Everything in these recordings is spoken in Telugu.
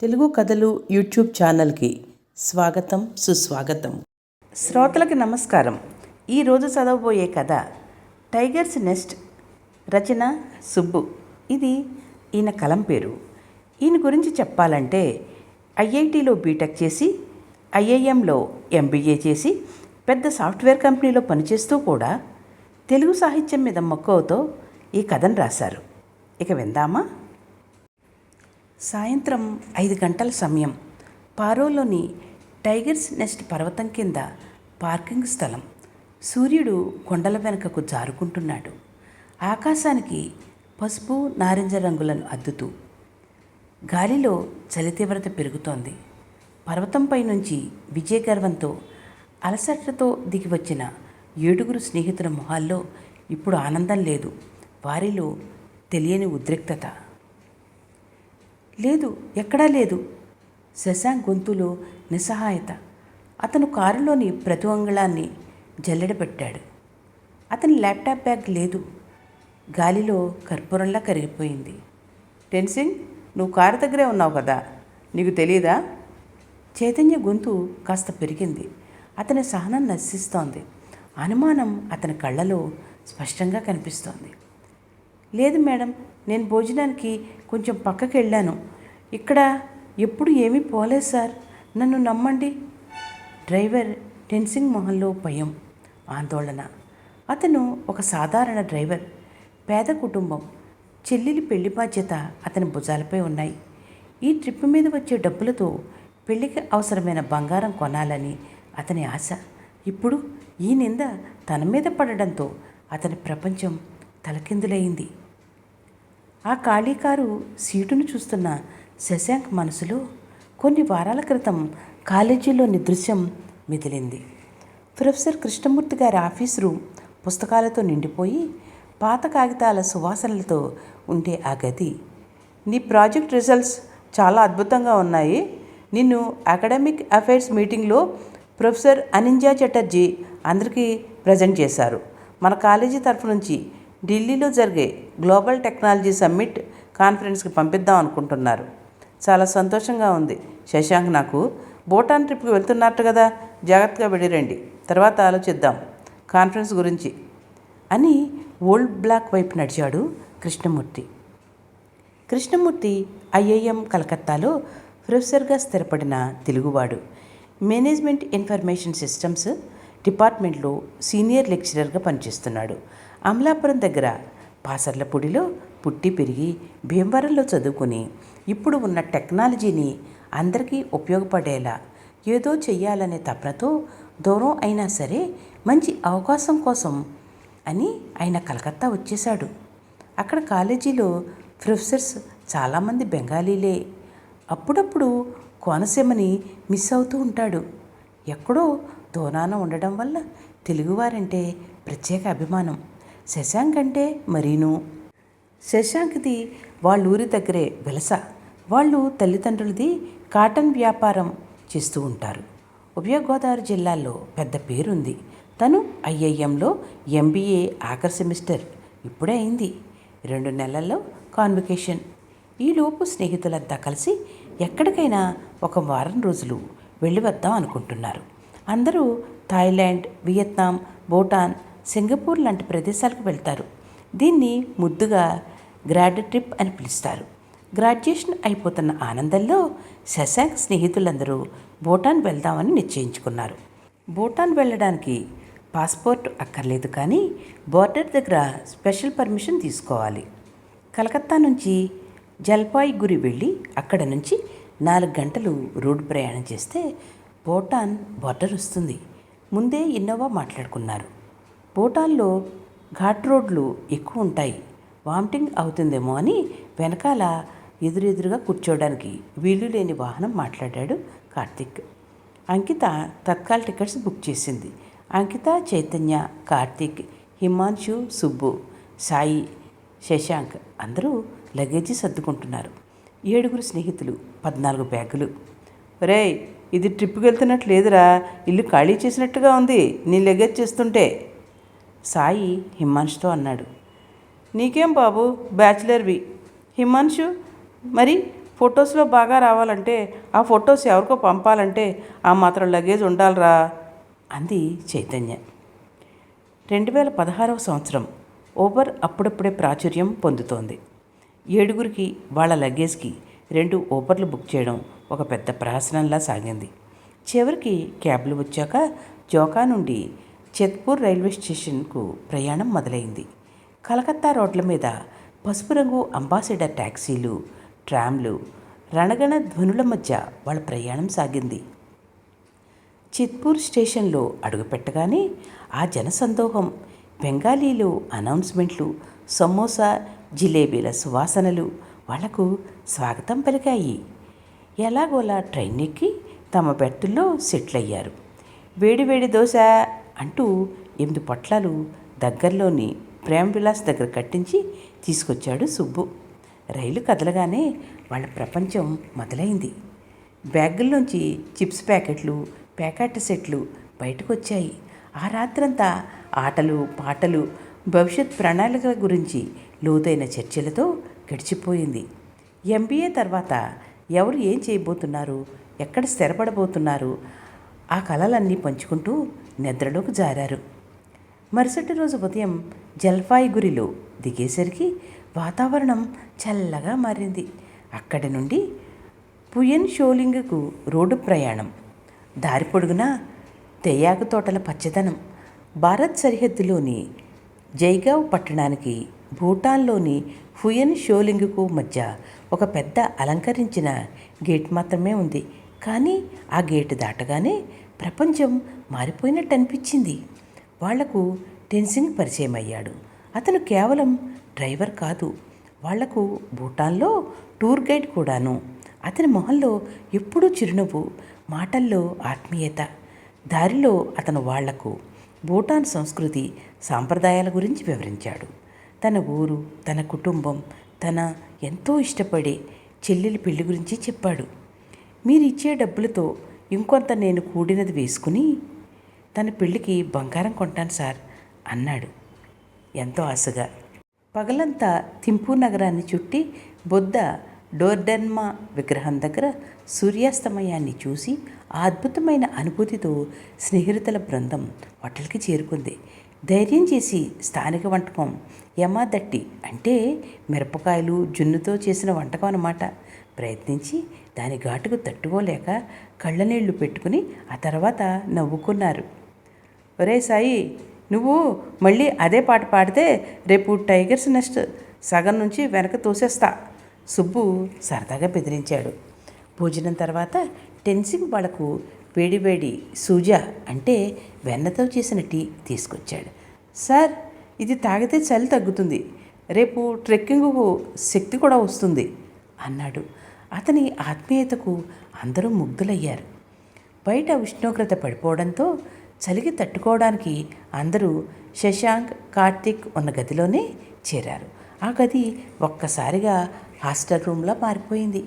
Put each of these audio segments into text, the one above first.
తెలుగు కథలు యూట్యూబ్ ఛానల్కి స్వాగతం సుస్వాగతం. శ్రోతలకు నమస్కారం. ఈరోజు చదవబోయే కథ టైగర్స్ నెస్ట్ రచన సుబ్బు. ఇది ఈయన కలం పేరు. ఈయన గురించి చెప్పాలంటే ఐఐటిలో బీటెక్ చేసి ఐఐఎంలో ఎంబీఏ చేసి పెద్ద సాఫ్ట్వేర్ కంపెనీలో పనిచేస్తూ కూడా తెలుగు సాహిత్యం మీద మక్కువతో ఈ కథను రాశారు. ఇక విందామా? సాయంత్రం ఐదు గంటల సమయం పారోలోని టైగర్స్ నెస్ట్ పర్వతం కింద పార్కింగ్ స్థలం. సూర్యుడు కొండల వెనుకకు జారుకుంటున్నాడు. ఆకాశానికి పసుపు నారింజ రంగులను అద్దుతూ గాలిలో చలి తీవ్రత పెరుగుతోంది. పర్వతంపై నుంచి విజయ గర్వంతో అలసటతో దిగి వచ్చిన ఏడుగురు స్నేహితుల మొహాల్లో ఇప్పుడు ఆనందం లేదు. వారిలో తెలియని ఉద్రిక్తత. లేదు ఎక్కడా లేదు. శశాంక్ గొంతులో నిస్సహాయత. అతను కారులోని ప్రతి అంగళాన్ని జల్లెడ పెట్టాడు. అతని ల్యాప్టాప్ బ్యాగ్ లేదు. గాలిలో కర్పూరంలా కరిగిపోయింది. టెన్సింగ్ నువ్వు కారు దగ్గరే ఉన్నావు కదా నీకు తెలియదా చైతన్య గొంతు కాస్త పెరిగింది. అతని సహనం నశిస్తోంది. అనుమానం అతని కళ్ళలో స్పష్టంగా కనిపిస్తోంది. లేదు మేడం నేను భోజనానికి కొంచెం పక్కకి వెళ్ళాను ఇక్కడ ఎప్పుడు ఏమీ పోలేదు సార్. నన్ను నమ్మండి. డ్రైవర్ టెన్సింగ్ మొహంలో భయం ఆందోళన. అతను ఒక సాధారణ డ్రైవర్ పేద కుటుంబం. చెల్లెలి పెళ్ళి బాధ్యత అతని భుజాలపై ఉన్నాయి. ఈ ట్రిప్ మీద వచ్చే డబ్బులతో పెళ్ళికి అవసరమైన బంగారం కొనాలని అతని ఆశ. ఇప్పుడు ఈ నింద తన మీద పడడంతో అతని ప్రపంచం తలకిందులైంది. ఆ ఖాళీ కారు సీటును చూస్తున్న శశాంక్ మనసులో కొన్ని వారాల క్రితం కాలేజీలోని దృశ్యం మిదిలింది. ప్రొఫెసర్ కృష్ణమూర్తి గారి ఆఫీస్ రూమ్ పుస్తకాలతో నిండిపోయి పాత కాగితాల సువాసనలతో ఉండే ఆ గది. నీ ప్రాజెక్ట్ రిజల్ట్స్ చాలా అద్భుతంగా ఉన్నాయి. నిన్ను అకాడమిక్ అఫైర్స్ మీటింగ్లో ప్రొఫెసర్ అనింజా చటర్జీ అందరికీ ప్రజెంట్ చేశారు. మన కాలేజీ తరఫు నుంచి ఢిల్లీలో జరిగే గ్లోబల్ టెక్నాలజీ సమ్మిట్ కాన్ఫరెన్స్కి పంపిద్దాం అనుకుంటున్నారు. చాలా సంతోషంగా ఉంది. శశాంక్ నాకు భూటాన్ ట్రిప్కి వెళ్తున్నట్టు కదా జాగ్రత్తగా వెళ్ళిరండి తర్వాత ఆలోచిద్దాం కాన్ఫరెన్స్ గురించి అని ఓల్డ్ బ్లాక్ వైపు నడిచాడు కృష్ణమూర్తి. కృష్ణమూర్తి ఐఐఎం కలకత్తాలో ప్రొఫెసర్గా స్థిరపడిన తెలుగువాడు. మేనేజ్మెంట్ ఇన్ఫర్మేషన్ సిస్టమ్స్ డిపార్ట్మెంట్లో సీనియర్ లెక్చరర్గా పనిచేస్తున్నాడు. అమలాపురం దగ్గర పాసర్లపూడిలో పుట్టి పెరిగి భీమవరంలో చదువుకుని ఇప్పుడు ఉన్న టెక్నాలజీని అందరికీ ఉపయోగపడేలా ఏదో చెయ్యాలనే తపనతో దూరం అయినా సరే మంచి అవకాశం కోసం అని ఆయన కలకత్తా వచ్చేశాడు. అక్కడ కాలేజీలో ప్రొఫెసర్స్ చాలామంది బెంగాలీలే. అప్పుడప్పుడు కోనసీమని మిస్ అవుతూ ఉంటాడు. ఎక్కడో దూరాన ఉండడం వల్ల తెలుగువారంటే ప్రత్యేక అభిమానం. శశాంక్ అంటే మరీను. శశాంక్ది వాళ్ళ ఊరి దగ్గరే వెలస. వాళ్ళు తల్లిదండ్రులది కాటన్ వ్యాపారం చేస్తూ ఉంటారు. ఉభయ గోదావరి జిల్లాలో పెద్ద పేరుంది. తను ఐఐఎంలో ఎంబీఏ ఆఖరి సెమిస్టర్. ఇప్పుడే అయింది. రెండు నెలల్లో కాన్వికేషన్. ఈలోపు స్నేహితులంతా కలిసి ఎక్కడికైనా ఒక వారం రోజులు వెళ్ళి వద్దాం అనుకుంటున్నారు. అందరూ థాయిలాండ్ వియత్నాం భూటాన్ సింగపూర్ లాంటి ప్రదేశాలకు వెళ్తారు. దీన్ని ముద్దుగా గ్రాడ్ ట్రిప్ అని పిలుస్తారు. గ్రాడ్యుయేషన్ అయిపోతున్న ఆనందంలో శశాంక్ స్నేహితులందరూ భూటాన్ వెళ్దామని నిశ్చయించుకున్నారు. భూటాన్ వెళ్ళడానికి పాస్పోర్ట్ అక్కర్లేదు కానీ బోర్డర్ దగ్గర స్పెషల్ పర్మిషన్ తీసుకోవాలి. కలకత్తా నుంచి జల్పాయిగురి వెళ్ళి అక్కడ నుంచి నాలుగు గంటలు రోడ్డు ప్రయాణం చేస్తే భూటాన్ బోర్డర్ వస్తుంది. ముందే ఇన్నోవా మాట్లాడుకున్నారు. భూటాన్లో ఘాట్ రోడ్లు ఎక్కువ ఉంటాయి. వామిటింగ్ అవుతుందేమో అని వెనకాల ఎదురెదురుగా కూర్చోవడానికి వీలు లేని వాహనం మాట్లాడాడు కార్తిక్. అంకిత తత్కాల్ టికెట్స్ బుక్ చేసింది. అంకిత చైతన్య కార్తిక్ హిమాంశు సుబ్బు సాయి శశాంక్ అందరూ లగేజీ సర్దుకుంటున్నారు. ఏడుగురు స్నేహితులు పద్నాలుగు బ్యాగులు. రే ఇది ట్రిప్కి వెళ్తున్నట్టు లేదురా. ఇల్లు ఖాళీ చేసినట్టుగా ఉంది. నీ లగేజ్ చేస్తుంటే. సాయి హిమాన్షుతో అన్నాడు. నీకేం బాబు? బ్యాచిలర్వి. హిమాన్షు? మరి ఫొటోస్లో బాగా రావాలంటే ఆ ఫొటోస్ ఎవరికో పంపాలంటే ఆ మాత్రం లగేజ్ ఉండాలిరా. అంది చైతన్య. రెండు వేల పదహారవ సంవత్సరం ఓబర్ అప్పుడప్పుడే ప్రాచుర్యం పొందుతోంది. ఏడుగురికి వాళ్ళ లగేజ్కి రెండు ఊబర్లు బుక్ చేయడం ఒక పెద్ద ప్రహసనంలా సాగింది. చివరికి క్యాబ్లు వచ్చాక జోకా నుండి చెత్పూర్ రైల్వే స్టేషన్కు ప్రయాణం మొదలైంది. కలకత్తా రోడ్ల మీద పసుపు రంగు అంబాసిడర్ ట్యాక్సీలు ట్రామ్లు రణగణ ధ్వనుల మధ్య వాళ్ళ ప్రయాణం సాగింది. చిత్పూర్ స్టేషన్లో అడుగుపెట్టగానే ఆ జనసందోహం బెంగాలీలు అనౌన్స్మెంట్లు సమోసా జిలేబీల సువాసనలు వాళ్ళకు స్వాగతం పలికాయి. ఎలాగోలా ట్రైన్ ఎక్కి తమ బెర్తుల్లో సెటిల్ అయ్యారు వేడివేడి దోశ అంటూ ఎనిమిది పొట్లాలు దగ్గరలోని ప్రేమ విలాస్ దగ్గర కట్టించి తీసుకొచ్చాడు సుబ్బు. రైలు కదలగానే వాళ్ళ ప్రపంచం మొదలైంది. బ్యాగుల్లోంచి చిప్స్ ప్యాకెట్లు ప్యాకెట్ సెట్లు బయటకు వచ్చాయి ఆ రాత్రంతా ఆటలు పాటలు భవిష్యత్ ప్రణాళికల గురించి లోతైన చర్చలతో గడిచిపోయింది. ఎంబీఏ తర్వాత ఎవరు ఏం చేయబోతున్నారు ఎక్కడ స్థిరపడబోతున్నారు ఆ కలలన్నీ పంచుకుంటూ నిద్రలోకి జారారు. మరుసటి రోజు ఉదయం జల్పాయిగురిలో దిగేసరికి వాతావరణం చల్లగా మారింది. అక్కడి నుండి పుయన్ షోలింగ్కు రోడ్డు ప్రయాణం దారి పొడుగునా తెయ్యాకు తోటల పచ్చదనం భారత్ సరిహద్దులోని జైగావ్ పట్టణానికి భూటాన్లోని హుయన్ షోలింగ్కు మధ్య ఒక పెద్ద అలంకరించిన గేట్ మాత్రమే ఉంది. కానీ ఆ గేట్ దాటగానే ప్రపంచం మారిపోయినట్టు అనిపించింది. వాళ్ళకు టెన్సింగ్ పరిచయం అయ్యాడు. అతను కేవలం డ్రైవర్ కాదు. వాళ్ళకు భూటాన్లో టూర్ గైడ్ కూడాను. అతని మొహంలో ఎప్పుడూ చిరునవ్వు మాటల్లో ఆత్మీయత దారిలో అతను వాళ్ళకు భూటాన్ సంస్కృతి సాంప్రదాయాల గురించి వివరించాడు. తన ఊరు తన కుటుంబం తన ఎంతో ఇష్టపడే చెల్లెలి పెళ్ళి గురించి చెప్పాడు. మీరు ఇచ్చే డబ్బులతో ఇంకొంత నేను కూడినది వేసుకుని తన పెళ్ళికి బంగారం కొంటాను సార్ అన్నాడు. ఎంతో ఆశగా. పగలంతా థింపూ నగరాన్ని చుట్టి బుద్ధ డోర్డెన్మా విగ్రహం దగ్గర సూర్యాస్తమయాన్ని చూసి అద్భుతమైన అనుభూతితో స్నేహితుల బృందం హోటల్కి చేరుకుంది. ధైర్యం చేసి స్థానిక వంటకం యమాదట్టి అంటే మిరపకాయలు జున్నుతో చేసిన వంటకం అన్నమాట. ప్రయత్నించి దాని ఘాటుకు తట్టుకోలేక కళ్ళనీళ్ళు పెట్టుకుని ఆ తర్వాత నవ్వుకున్నారు. ఒరే సాయి నువ్వు మళ్ళీ అదే పాట పాడితే రేపు టైగర్స్ నెస్ట్ సగం నుంచి వెనక తోసేస్తా సుబ్బు సరదాగా బెదిరించాడు. భోజనం తర్వాత టెన్సింగ్ వాళ్ళకు వేడివేడి సూజా అంటే వెన్నతో చేసిన టీ తీసుకొచ్చాడు. సార్ ఇది తాగితే చలి తగ్గుతుంది. రేపు ట్రెక్కింగ్కు శక్తి కూడా వస్తుంది అన్నాడు. అతని ఆత్మీయతకు అందరూ ముగ్ధులయ్యారు. బయట ఉష్ణోగ్రత పడిపోవడంతో చలికి తట్టుకోవడానికి అందరూ శశాంక్ కార్తీక్ ఉన్న గదిలోనే చేరారు. ఆ గది ఒక్కసారిగా హాస్టల్ రూమ్లా మారిపోయింది.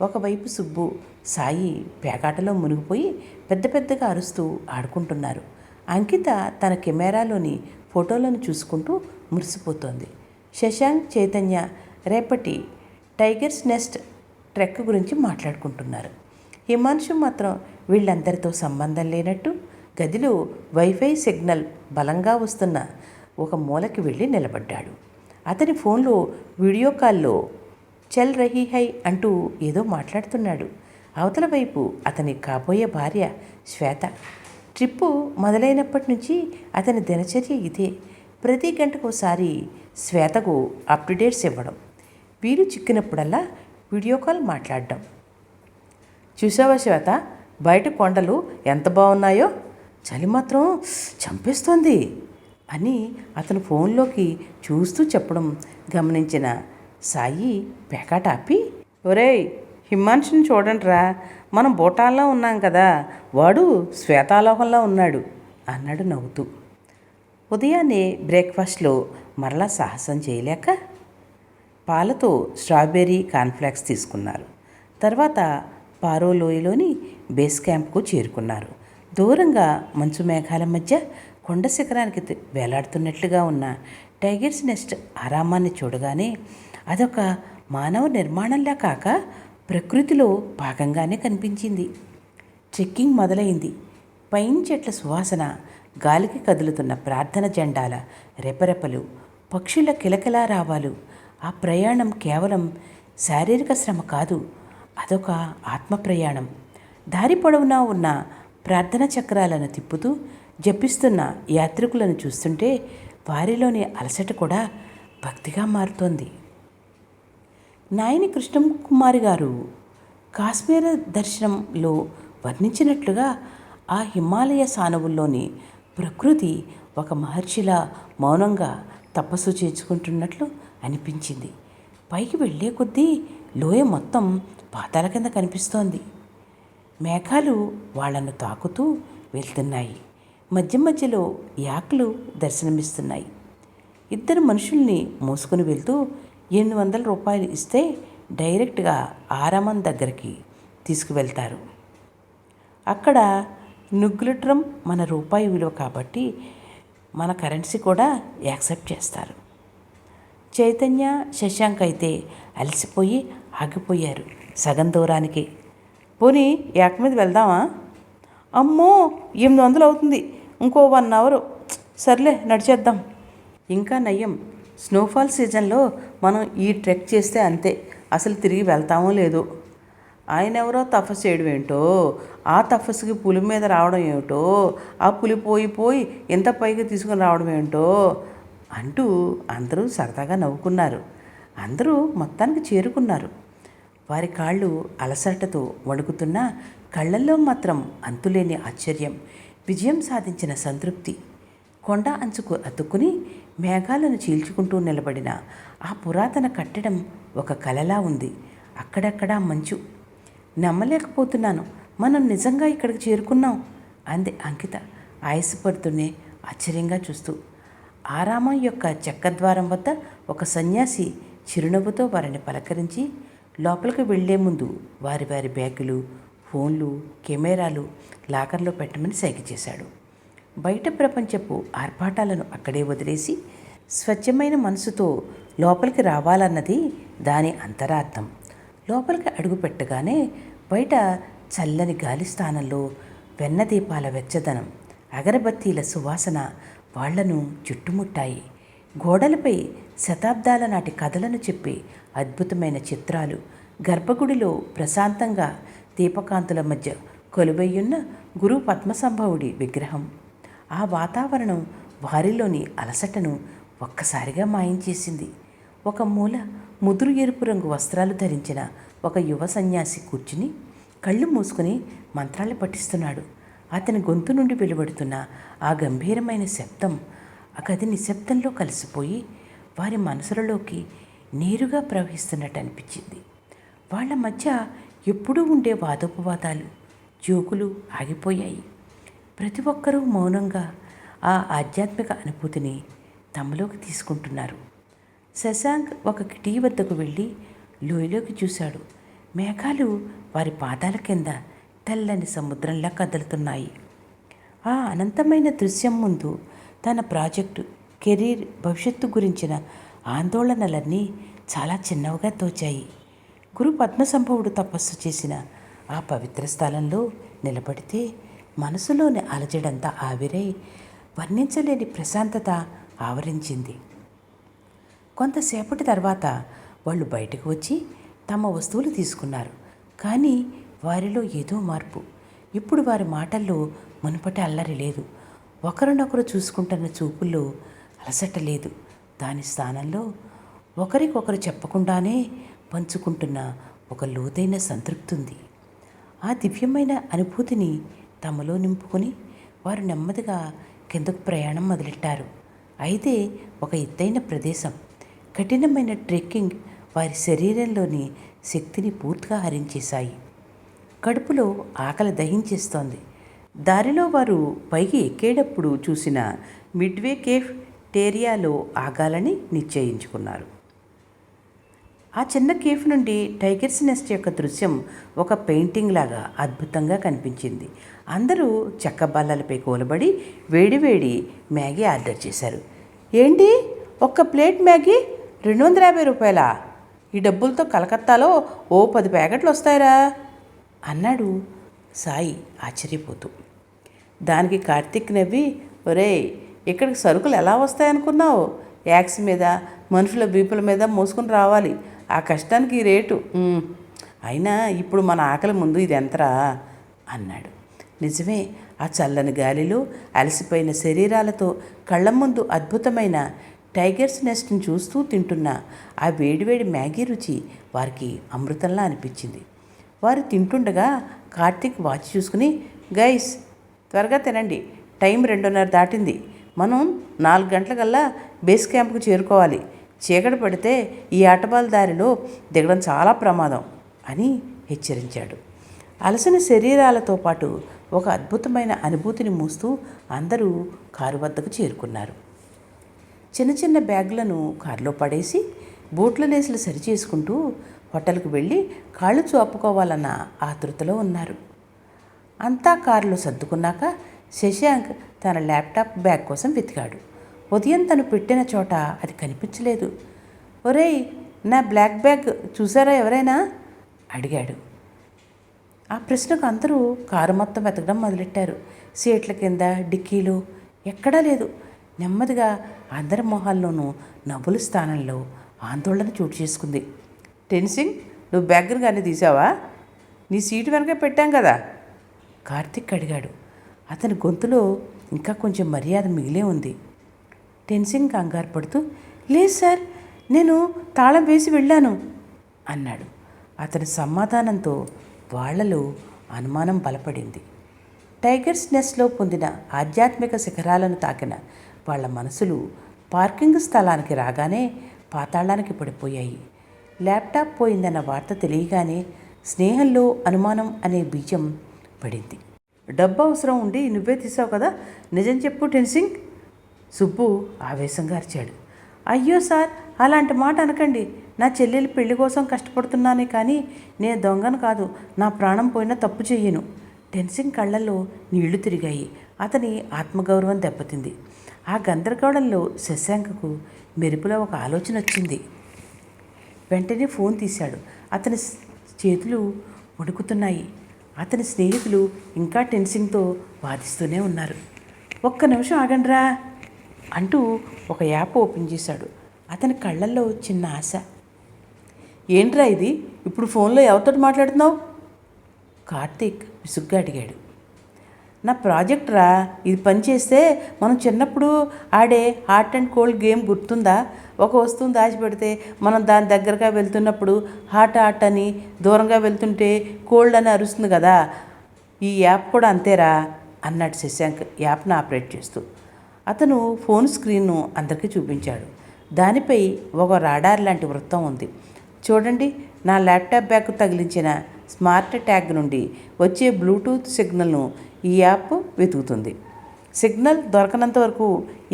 ఒకవైపు సుబ్బు సాయి పేకాటలో మునిగిపోయి పెద్ద పెద్దగా అరుస్తూ ఆడుకుంటున్నారు. అంకిత తన కెమెరాలోని ఫోటోలను చూసుకుంటూ మురిసిపోతోంది. శశాంక్ చైతన్య రేపటి టైగర్స్ నెస్ట్ ట్రెక్ గురించి మాట్లాడుకుంటున్నారు. హిమాంశు మాత్రం వీళ్ళందరితో సంబంధం లేనట్టు గదిలో వైఫై సిగ్నల్ బలంగా వస్తున్న ఒక మూలకి వెళ్ళి నిలబడ్డాడు. అతని ఫోన్లో వీడియో కాల్లో చల్ రహీ హై అంటూ ఏదో మాట్లాడుతున్నాడు. అవతల వైపు అతని కాబోయే భార్య శ్వేత. ట్రిప్పు మొదలైనప్పటి నుంచి అతని దినచర్య ఇదే. ప్రతి గంటకోసారి శ్వేతకు అప్డేట్స్ ఇవ్వడం. వీలు చిక్కినప్పుడల్లా వీడియో కాల్ మాట్లాడడం. చూసావా శ్వేత? బయట కొండలు ఎంత బాగున్నాయో? చలి మాత్రం చంపేస్తోంది అని అతను ఫోన్లోకి చూస్తూ చెప్పడం గమనించిన సాయి పేకాట ఆపి ఒరేయ్ హిమాంశుని చూడండిరా మనం బోటాల్లో ఉన్నాం కదా వాడు శ్వేతాలోహంలో ఉన్నాడు అన్నాడు నవ్వుతూ. ఉదయాన్నే బ్రేక్ఫాస్ట్లో మరలా సాహసం చేయలేక పాలతో స్ట్రాబెర్రీ కాన్ఫ్లాక్స్ తీసుకున్నారు. తర్వాత పారో లోయలోని బేస్ క్యాంప్కు చేరుకున్నారు. దూరంగా మంచు మేఘాల మధ్య కొండ శిఖరానికి వేలాడుతున్నట్లుగా ఉన్న టైగర్స్ నెస్ట్ ఆరామాన్ని చూడగానే అదొక మానవ నిర్మాణంలా కాక ప్రకృతిలో భాగంగానే కనిపించింది. ట్రెక్కింగ్ మొదలైంది. పైన్ చెట్ల సువాసన గాలికి కదులుతున్న ప్రార్థన జెండాల రెపరెపలు పక్షుల కిలకిలా రావాలు. ఆ ప్రయాణం కేవలం శారీరక శ్రమ కాదు అదొక ఆత్మ ప్రయాణం. దారి పొడవునా ఉన్న ప్రార్థన చక్రాలను తిప్పుతూ జపిస్తున్న యాత్రికులను చూస్తుంటే వారిలోని అలసట కూడా భక్తిగా మారుతోంది. నాయని కృష్ణం కుమారి గారు కాశ్మీర దర్శనంలో వర్ణించినట్లుగా ఆ హిమాలయ సానువుల్లోని ప్రకృతి ఒక మహర్షిలా మౌనంగా తపస్సు చేర్చుకుంటున్నట్లు అనిపించింది. పైకి వెళ్ళే కొద్దీ లోయ మొత్తం పాతాల కింద కనిపిస్తోంది. మేఘాలు వాళ్ళను తాకుతూ వెళ్తున్నాయి. మధ్య మధ్యలో యాకులు దర్శనమిస్తున్నాయి. ఇద్దరు మనుషుల్ని మోసుకుని వెళ్తూ ఎనిమిది వందల రూపాయలు ఇస్తే డైరెక్ట్గా ఆరామం దగ్గరికి తీసుకువెళ్తారు. అక్కడ నుగ్గులట్రం మన రూపాయి విలువ కాబట్టి మన కరెన్సీ కూడా యాక్సెప్ట్ చేస్తారు. చైతన్య శశాంక్ అయితే అలసిపోయి ఆగిపోయారు సగం దూరానికి. పోనీ యాక్ మీద వెళ్దామా? అమ్మో! ఎనిమిది వందలు అవుతుంది. ఇంకో వన్ అవర్. సర్లే నడిచేద్దాం. ఇంకా నయం స్నోఫాల్ సీజన్లో మనం ఈ ట్రెక్ చేస్తే అంతే. అసలు తిరిగి వెళ్తామో లేదో. ఆయన ఎవరో తపస్సు చేయడం ఏంటో? ఆ తపస్సుకి పులి మీద రావడం ఏమిటో? ఆ పులి పోయి పోయి ఎంత పైకి తీసుకుని రావడం ఏంటో? అంటూ అందరూ సరదాగా నవ్వుకున్నారు. అందరూ మొత్తానికి చేరుకున్నారు. వారి కాళ్ళు అలసటతో వణుకుతున్నా కళ్ళల్లో మాత్రం అంతులేని ఆశ్చర్యం విజయం సాధించిన సంతృప్తి. కొండ అంచుకు అతుక్కుని మేఘాలను చీల్చుకుంటూ నిలబడిన ఆ పురాతన కట్టడం ఒక కలలా ఉంది. అక్కడక్కడా మంచు. నమ్మలేకపోతున్నాను. మనం నిజంగా ఇక్కడికి చేరుకున్నాం అంది అంకిత ఆయాసపడుతూనే ఆశ్చర్యంగా చూస్తూ. ఆరామం యొక్క చెక్కద్వారం వద్ద ఒక సన్యాసి చిరునవ్వుతో వారిని పలకరించి లోపలికి వెళ్ళే ముందు వారి వారి బ్యాగులు ఫోన్లు కెమెరాలు లాకర్లో పెట్టమని సైకి చేశాడు. బయట ప్రపంచపు ఆర్భాటాలను అక్కడే వదిలేసి స్వచ్ఛమైన మనసుతో లోపలికి రావాలన్నది దాని అంతరార్థం. లోపలికి అడుగు పెట్టగానే బయట చల్లని గాలి స్థానంలో వెన్న దీపాల వెచ్చదనం అగరబత్తీల సువాసన వాళ్ళను చుట్టుముట్టాయి. గోడలపై శతాబ్దాల నాటి కథలను చెప్పే అద్భుతమైన చిత్రాలు గర్భగుడిలో ప్రశాంతంగా దీపకాంతుల మధ్య కొలువయ్యున్న గురు పద్మసంభవుడి విగ్రహం. ఆ వాతావరణం వారిలోని అలసటను ఒక్కసారిగా మాయించేసింది. ఒక మూల ముదురు ఎరుపు రంగు వస్త్రాలు ధరించిన ఒక యువ సన్యాసి కూర్చుని కళ్ళు మూసుకుని మంత్రాలు పఠిస్తున్నాడు. అతని గొంతు నుండి వెలువడుతున్న ఆ గంభీరమైన శబ్దం ఆ గది నిశ్శబ్దంలో కలిసిపోయి వారి మనసులలోకి నేరుగా ప్రవహిస్తున్నట్టు అనిపించింది. వాళ్ళ మధ్య ఎప్పుడూ ఉండే వాదోపవాదాలు జోకులు ఆగిపోయాయి. ప్రతి ఒక్కరూ మౌనంగా ఆ ఆధ్యాత్మిక అనుభూతిని తమలోకి తీసుకుంటున్నారు. శశాంక్ ఒక కిటీ వద్దకు వెళ్ళి లోయలోకి చూశాడు. మేఘాలు వారి పాదాల కింద తెల్లని సముద్రంలా కదులుతున్నాయి. ఆ అనంతమైన దృశ్యం ముందు తన ప్రాజెక్టు కెరీర్ భవిష్యత్తు గురించిన ఆందోళనలన్నీ చాలా చిన్నవిగా తోచాయి. గురు పద్మసంభవుడు తపస్సు చేసిన ఆ పవిత్ర స్థలంలో నిలబడితే మనసులోని అలజడంతా ఆవిరై వర్ణించలేని ప్రశాంతత ఆవరించింది. కొంతసేపటి తర్వాత వాళ్ళు బయటకు వచ్చి తమ వస్తువులు తీసుకున్నారు. కానీ వారిలో ఏదో మార్పు. ఇప్పుడు వారి మాటల్లో మునుపటి అల్లరి లేదు. ఒకరినొకరు చూసుకుంటున్న చూపుల్లో అలసట లేదు. దాని స్థానంలో ఒకరికొకరు చెప్పకుండానే పంచుకుంటున్న ఒక లోతైన సంతృప్తి ఉంది. ఆ దివ్యమైన అనుభూతిని తమలో నింపుకొని వారు నెమ్మదిగా కిందకు ప్రయాణం మొదలెట్టారు. అయితే ఒక ఎత్తైన ప్రదేశం. కఠినమైన ట్రెక్కింగ్ వారి శరీరంలోని శక్తిని పూర్తిగా హరించేశాయి. కడుపులో ఆకలి దహించేస్తోంది. దారిలో వారు పైకి ఎక్కేటప్పుడు చూసిన మిడ్వే కేఫ్ టేరియాలో ఆగాలని నిశ్చయించుకున్నారు. ఆ చిన్న కేఫ్ నుండి టైగర్స్ నెస్ట్ యొక్క దృశ్యం ఒక పెయింటింగ్ లాగా అద్భుతంగా కనిపించింది. అందరూ చెక్క బల్లలపై కూలబడి వేడివేడి మ్యాగీ ఆర్డర్ చేశారు. ఏంటి? ఒక్క ప్లేట్ మ్యాగీ రెండు వందల యాభై రూపాయలా? ఈ డబ్బులతో కలకత్తాలో ఓ పది ప్యాకెట్లు వస్తాయిరా? అన్నాడు సాయి ఆశ్చర్యపోతూ. దానికి కార్తీక్ నవ్వి ఒరేయ్ ఇక్కడికి సరుకులు ఎలా వస్తాయనుకున్నావు? యాక్స్ మీద మనుషుల వీపుల మీద మోసుకుని రావాలి. ఆ కష్టానికి రేటు. అయినా ఇప్పుడు మన ఆకలి ముందు ఇది ఎంతరా అన్నాడు. నిజమే ఆ చల్లని గాలిలో అలసిపోయిన శరీరాలతో కళ్ళ ముందు అద్భుతమైన టైగర్స్ నెస్ట్ని చూస్తూ తింటున్న ఆ వేడివేడి మ్యాగీ రుచి వారికి అమృతంలా అనిపించింది. వారు తింటుండగా కార్తీక్ వాచ్ చూసుకుని గైస్ త్వరగా తినండి టైం రెండున్నర దాటింది. మనం నాలుగు గంటలకల్లా బేస్ క్యాంప్కు చేరుకోవాలి. చీకటి పడితే ఈ ఆటబాల దారిలో దిగడం చాలా ప్రమాదం అని హెచ్చరించాడు. అలసిన శరీరాలతో పాటు ఒక అద్భుతమైన అనుభూతిని మూస్తూ అందరూ కారు వద్దకు చేరుకున్నారు. చిన్న చిన్న బ్యాగులను కారులో పడేసి బూట్ల లేసులు సరిచేసుకుంటూ హోటల్కు వెళ్ళి కాళ్ళు చూపుకోవాలన్న ఆతృతలో ఉన్నారు. అంతా కారులో సర్దుకున్నాక శశాంక్ తన ల్యాప్టాప్ బ్యాగ్ కోసం వెతికాడు. ఉదయం తను పెట్టిన చోట అది కనిపించలేదు. ఒరేయ్ నా బ్లాక్ బ్యాగ్ చూసారా ఎవరైనా? అడిగాడు. ఆ ప్రశ్నకు అందరూ కారు మొత్తం వెతకడం మొదలెట్టారు. సీట్ల కింద డిక్కీలు ఎక్కడా లేదు. నెమ్మదిగా అందరి మొహాల్లోనూ నవ్వుల స్థానంలో ఆందోళన చోటు చేసుకుంది. టెన్సింగ్ నువ్వు బ్యాగ్ను కానీ తీసావా? నీ సీటు వెనక పెట్టాం కదా? కార్తిక్ అడిగాడు. అతని గొంతులో ఇంకా కొంచెం మర్యాద మిగిలే ఉంది. టెన్సింగ్ కంగారు పడుతూ లేదు సార్ నేను తాళం వేసి వెళ్ళాను అన్నాడు. అతని సమాధానంతో వాళ్ళలో అనుమానం బలపడింది. టైగర్స్ నెస్ట్లో పొందిన ఆధ్యాత్మిక శిఖరాలను తాకిన వాళ్ళ మనసులు పార్కింగ్ స్థలానికి రాగానే పాతాళానికి పడిపోయాయి. ల్యాప్టాప్ పోయిందన్న వార్త తెలియగానే స్నేహంలో అనుమానం అనే బీజం పడింది. డబ్బు అవసరం ఉండి నువ్వే తీసావు కదా? నిజం చెప్పు టెన్సింగ్. సుబ్బు ఆవేశంగా అరిచాడు. అయ్యో సార్ అలాంటి మాట అనకండి. నా చెల్లెలు పెళ్ళి కోసం కష్టపడుతున్నానే కానీ నేను దొంగను కాదు నా ప్రాణం పోయినా తప్పు చెయ్యను టెన్సింగ్ కళ్ళల్లో నీళ్ళు తిరిగాయి. అతని ఆత్మగౌరవం దెబ్బతింది. ఆ గందరగోళంలో శశాంకకు మెరుపులో ఒక ఆలోచన వచ్చింది. వెంటనే ఫోన్ తీశాడు. అతని చేతులు వణుకుతున్నాయి. అతని స్నేహితులు ఇంకా టెన్సింగ్తో వాదిస్తూనే ఉన్నారు. ఒక్క నిమిషం ఆగండ్రా అంటూ ఒక యాప్ ఓపెన్ చేశాడు. అతని కళ్ళల్లో చిన్న ఆశ. ఏంట్రా ఇది? ఇప్పుడు ఫోన్లో ఎవరితో మాట్లాడుతున్నావు? కార్తీక్ విసుగ్గా అడిగాడు. నా ప్రాజెక్ట్ రా. ఇది పని చేస్తే మనం చిన్నప్పుడు ఆడే హాట్ అండ్ కోల్డ్ గేమ్ గుర్తుందా? ఒక వస్తువుని దాచిపెడితే మనం దాని దగ్గరగా వెళ్తున్నప్పుడు హాట్ హాట్ అని దూరంగా వెళ్తుంటే కోల్డ్ అని అరుస్తుంది కదా. ఈ యాప్ కూడా అంతేరా? అన్నాడు శశాంక్ యాప్ను ఆపరేట్ చేస్తూ. అతను ఫోన్ స్క్రీన్ను అందరికీ చూపించాడు. దానిపై ఒక రాడార్ లాంటి వృత్తం ఉంది. చూడండి నా ల్యాప్టాప్ బ్యాగ్ తగిలించిన స్మార్ట్ ట్యాగ్ నుండి వచ్చే బ్లూటూత్ సిగ్నల్ను ఈ యాప్ వెతుకుతుంది. సిగ్నల్ దొరకనంత వరకు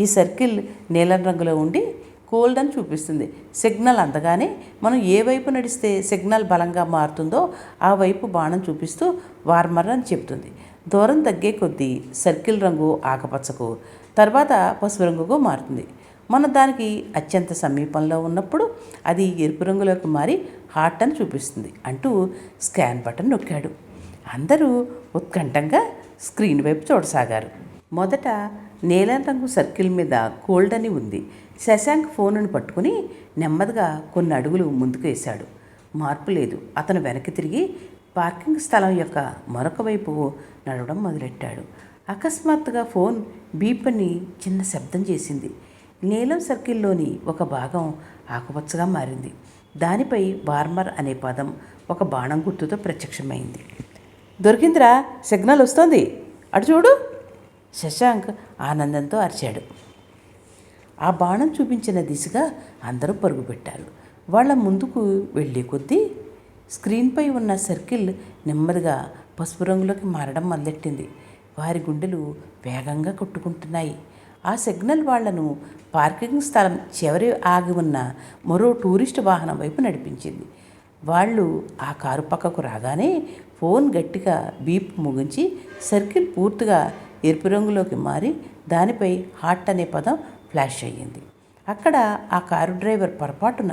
ఈ సర్కిల్ నీలం రంగులో ఉండి కోల్డ్ అని చూపిస్తుంది. సిగ్నల్ అందగానే మనం ఏ వైపు నడిస్తే సిగ్నల్ బలంగా మారుతుందో ఆ వైపు బాణం చూపిస్తూ వార్మర్ అని చెప్తుంది దూరం తగ్గే కొద్దీ సర్కిల్ రంగు ఆకుపచ్చకు తర్వాత పసుపు రంగుకు మారుతుంది. మనం దానికి అత్యంత సమీపంలో ఉన్నప్పుడు అది ఎరుపు రంగులోకి మారి హార్ట్ అని చూపిస్తుంది అంటూ స్కాన్ బటన్ నొక్కాడు. అందరూ ఉత్కంఠంగా స్క్రీన్ వైపు చూడసాగారు. మొదట నీలం రంగు సర్కిల్ మీద కోల్డ్ అని ఉంది. శశాంక్ ఫోనును పట్టుకుని నెమ్మదిగా కొన్ని అడుగులు ముందుకు వేశాడు. మార్పు లేదు. అతను వెనక్కి తిరిగి పార్కింగ్ స్థలం యొక్క మరొక వైపు నడవడం మొదలెట్టాడు. అకస్మాత్తుగా ఫోన్ బీప్ అని చిన్న శబ్దం చేసింది. నీలం సర్కిల్లోని ఒక భాగం ఆకుపచ్చగా మారింది. దానిపై వార్మర్ అనే పదం ఒక బాణం గుర్తుతో ప్రత్యక్షమైంది. దొరికిందిరా సిగ్నల్ వస్తోంది. అటు చూడు. శశాంక్ ఆనందంతో అరిచాడు. ఆ బాణం చూపించిన దిశగా అందరూ పరుగుపెట్టారు వాళ్ళ ముందుకు వెళ్ళే కొద్దీ స్క్రీన్పై ఉన్న సర్కిల్ నెమ్మదిగా పసుపు రంగులోకి మారడం మొదలెట్టింది. వారి గుండెలు వేగంగా కొట్టుకుంటున్నాయి. ఆ సిగ్నల్ వాళ్ళను పార్కింగ్ స్థలం చివరి ఆగి ఉన్న మరో టూరిస్ట్ వాహనం వైపు నడిపించింది. వాళ్ళు ఆ కారు పక్కకు రాగానే ఫోన్ గట్టిగా బీప్ ముగించి సర్కిల్ పూర్తిగా ఎరుపు రంగులోకి మారి దానిపై హాట్ అనే పదం ఫ్లాష్ అయ్యింది. అక్కడ ఆ కారు డ్రైవర్ పొరపాటున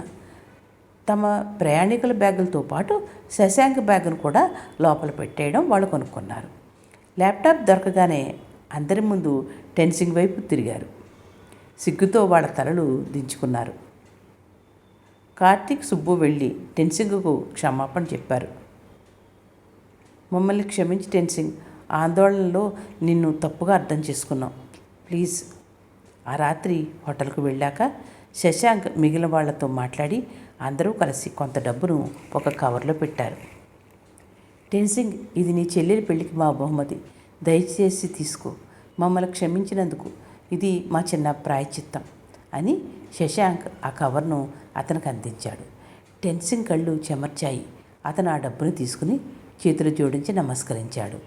తమ ప్రయాణికుల బ్యాగులతో పాటు శశాంక్ బ్యాగును కూడా లోపల పెట్టేయడం వాళ్ళు కొనుక్కున్నారు. ల్యాప్టాప్ దొరకగానే అందరి ముందు టెన్సింగ్ వైపు తిరిగారు. సిగ్గుతో వాళ్ళ తలలు దించుకున్నారు. కార్తీక్ సుబ్బు వెళ్ళి టెన్సింగ్కు క్షమాపణ చెప్పారు. మమ్మల్ని క్షమించి టెన్సింగ్ ఆందోళనలో నిన్ను తప్పుగా అర్థం చేసుకున్నాం. ప్లీజ్. ఆ రాత్రి హోటల్కు వెళ్ళాక శశాంక్ మిగిలిన వాళ్ళతో మాట్లాడి అందరూ కలిసి కొంత డబ్బును ఒక కవర్లో పెట్టారు. టెన్సింగ్ ఇది నీ చెల్లెలి పెళ్ళికి మా బహుమతి. దయచేసి తీసుకో. మమ్మల్ని క్షమించినందుకు ఇది మా చిన్న ప్రాయచిత్తం అని శశాంక్ ఆ కవర్ను అతనికి అందించాడు. టెన్సింగ్ కళ్ళు చెమర్చాయి. అతను ఆ డబ్బును తీసుకుని చేతులు జోడించి నమస్కరించాడు.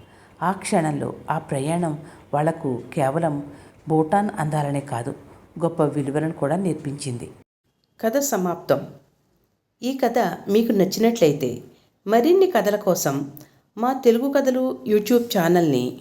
ఆ క్షణంలో ఆ ప్రయాణం వాళ్ళకు కేవలం భూటాన్ అందాలనే కాదు గొప్ప విలువలను కూడా నేర్పించింది. కథ సమాప్తం. ఈ కథ మీకు నచ్చినట్లయితే మరిన్ని కథల కోసం మా తెలుగు కథలు యూట్యూబ్ ఛానల్ని